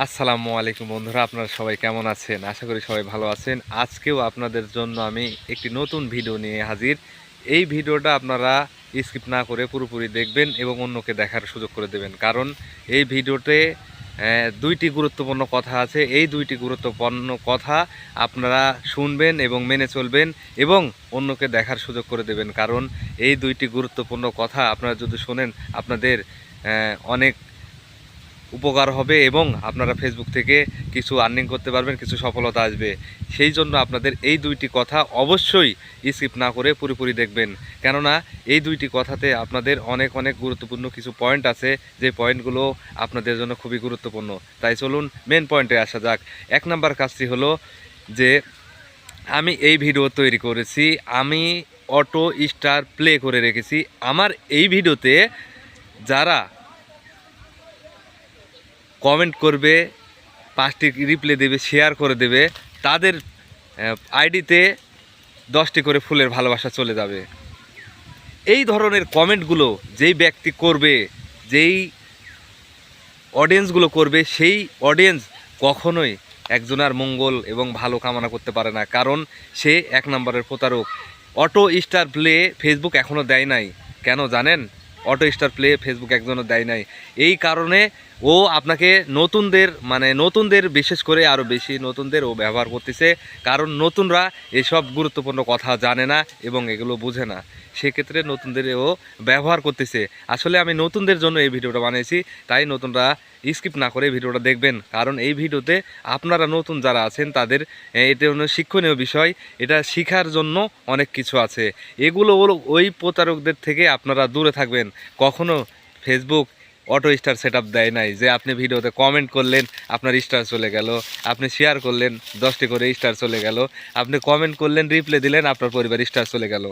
আসসালামু আলাইকুম বন্ধুরা, আপনারা সবাই কেমন আছেন? আশা করি সবাই ভালো আছেন। আজকেও আপনাদের জন্য আমি একটি নতুন ভিডিও নিয়ে হাজির। এই ভিডিওটা আপনারা স্কিপ না করে পুরোপুরি দেখবেন এবং অন্যকে দেখার সুযোগ করে দেবেন। কারণ এই ভিডিওতে দুইটি গুরুত্বপূর্ণ কথা আছে। এই দুইটি গুরুত্বপূর্ণ কথা আপনারা শুনবেন এবং মেনে চলবেন এবং অন্যকে দেখার সুযোগ করে দেবেন। কারণ এই দুইটি গুরুত্বপূর্ণ কথা আপনারা যদি শোনেন, আপনাদের অনেক উপকার হবে এবং আপনারা ফেসবুক থেকে কিছু আর্নিং করতে পারবেন, কিছু সফলতা আসবে। সেই জন্য আপনাদের এই দুইটি কথা অবশ্যই স্কিপ না করে পুরোপুরি দেখবেন। কেননা, এই দুইটি কথাতে আপনাদের অনেক অনেক গুরুত্বপূর্ণ কিছু পয়েন্ট আছে। যে পয়েন্টগুলো আপনাদের জন্য খুবই গুরুত্বপূর্ণ। তাই চলুন মেন পয়েন্টে আসা যাক। এক নাম্বার কাজটি হলো যে, আমি এই ভিডিও তৈরি করেছি, আমি অটো স্টার প্লে করে রেখেছি। আমার এই ভিডিওতে যারা কমেন্ট করবে, পাঁচটি রিপ্লে দেবে শেয়ার করে দেবে, তাদের আইডিতে দশটি করে ফুলের ভালোবাসা চলে যাবে। এই ধরনের কমেন্টগুলো যেই ব্যক্তি করবে, যেই অডিয়েন্সগুলো করবে, সেই অডিয়েন্স কখনোই একজনের মঙ্গল এবং ভালো কামনা করতে পারে না, কারণ সে এক নম্বরের প্রতারক। অটো স্টার প্লে ফেসবুক এখনও দেয় নাই। কেন জানেন? অটো স্টার প্লে ফেসবুক একজনও দেয় নাই। এই কারণে ও আপনাকে নতুনদের মানে নতুনদের বিশেষ করে আরও বেশি নতুনদের ও ব্যবহার করতেছে, কারণ নতুনরা এসব গুরুত্বপূর্ণ কথা জানে না এবং এগুলো বোঝে না। সেক্ষেত্রে নতুনদের ও ব্যবহার করতেছে। আসলে আমি নতুনদের জন্য এই ভিডিওটা বানিয়েছি, তাই নতুনরা স্কিপ না করে ভিডিওটা দেখবেন। কারণ এই ভিডিওতে আপনারা নতুন যারা আছেন, তাদের এটা হলো শিক্ষণীয় বিষয়। এটা শেখার জন্য অনেক কিছু আছে। এগুলো ওই প্রতারকদের থেকে আপনারা দূরে থাকবেন। কখনো ফেসবুক অটো স্টার সেট দেয় নাই, যে আপনি ভিডিওতে কমেন্ট করলেন, আপনার স্টার চলে গেল, আপনি শেয়ার করলেন, দশটি করে স্টার চলে গেল, আপনি কমেন্ট করলেন রিপ্লে দিলেন, আপনার পরিবার স্টার চলে গেল।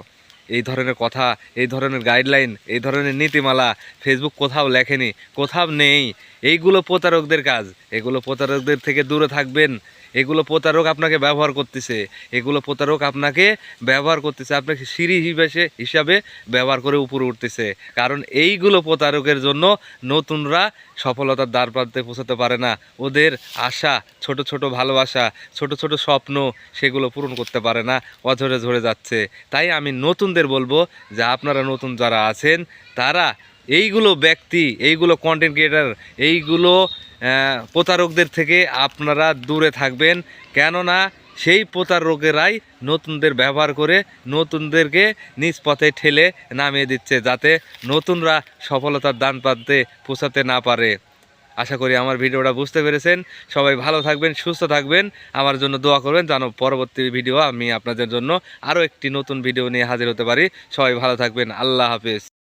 এই ধরনের কথা, এই ধরনের গাইডলাইন এই ধরনের নীতিমালা ফেসবুক কোথাও লেখেনি, কোথাও নেই। এইগুলো প্রতারকদের কাজ, এগুলো প্রতারকদের থেকে দূরে থাকবেন। এগুলো প্রতারক আপনাকে ব্যবহার করতেছে। এগুলো প্রতারক আপনাকে ব্যবহার করতেছে। আপনাকে সিঁড়ি হিসেবে হিসাবে ব্যবহার করে উপরে উঠতেছে। কারণ এইগুলো প্রতারকের জন্য নতুনরা সফলতার দ্বার প্রান্তে পৌঁছাতে পারে না। ওদের আশা, ছোট ছোট ভালোবাসা, ছোট ছোট স্বপ্ন সেগুলো পূরণ করতে পারে না। অঝরে ঝরে যাচ্ছে। তাই আমি নতুনদের বলব যে আপনারা নতুন যারা আছেন, তারা এইগুলো ব্যক্তি, এইগুলো কন্টেন্ট ক্রিয়েটার এইগুলো প্রতারকদের থেকে আপনারা দূরে থাকবেন। কেননা সেই প্রতারকেরাই নতুনদের ব্যবহার করে নতুনদেরকে নিজ পথে ঠেলে নামিয়ে দিচ্ছে যাতে নতুনরা সফলতার দান পাতে পৌঁছাতে না পারে। আশা করি আমার ভিডিওটা বুঝতে পেরেছেন। সবাই ভালো থাকবেন, সুস্থ থাকবেন। আমার জন্য দোয়া করবেন যেন পরবর্তী ভিডিও আমি আপনাদের জন্য আরও একটি নতুন ভিডিও নিয়ে হাজির হতে পারি। সবাই ভালো থাকবেন। আল্লাহ হাফেজ।